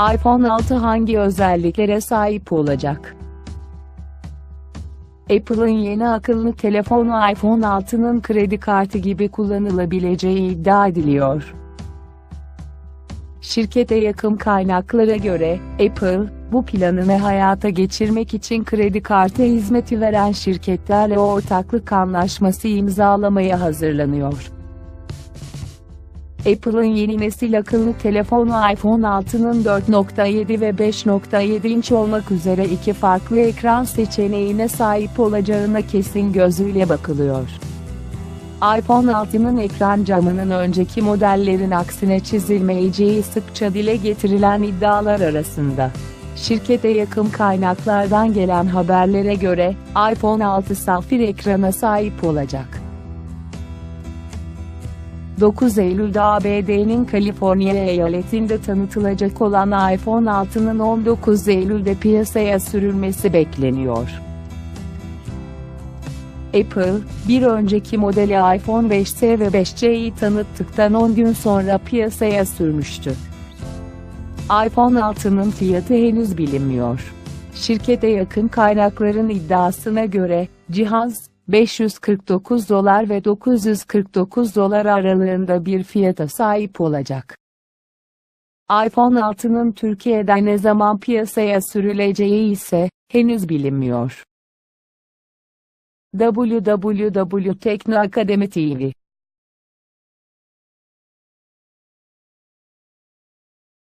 iPhone 6 hangi özelliklere sahip olacak? Apple'ın yeni akıllı telefonu iPhone 6'nın kredi kartı gibi kullanılabileceği iddia ediliyor. Şirkete yakın kaynaklara göre, Apple, bu planını hayata geçirmek için kredi kartı hizmeti veren şirketlerle ortaklık anlaşması imzalamaya hazırlanıyor. Apple'ın yeni nesil akıllı telefonu iPhone 6'nın 4.7 ve 5.7 inç olmak üzere iki farklı ekran seçeneğine sahip olacağına kesin gözüyle bakılıyor. iPhone 6'nın ekran camının önceki modellerin aksine çizilmeyeceği sıkça dile getirilen iddialar arasında. Şirkete yakın kaynaklardan gelen haberlere göre, iPhone 6 safir ekrana sahip olacak. 9 Eylül'de ABD'nin Kaliforniya eyaletinde tanıtılacak olan iPhone 6'nın 19 Eylül'de piyasaya sürülmesi bekleniyor. Apple, bir önceki modeli iPhone 5S ve 5C'yi tanıttıktan 10 gün sonra piyasaya sürmüştü. iPhone 6'nın fiyatı henüz bilinmiyor. Şirkete yakın kaynakların iddiasına göre, cihaz, 549 dolar ve 949 dolar aralığında bir fiyata sahip olacak. iPhone 6'nın Türkiye'de ne zaman piyasaya sürüleceği ise henüz bilinmiyor. www.teknoakademi TV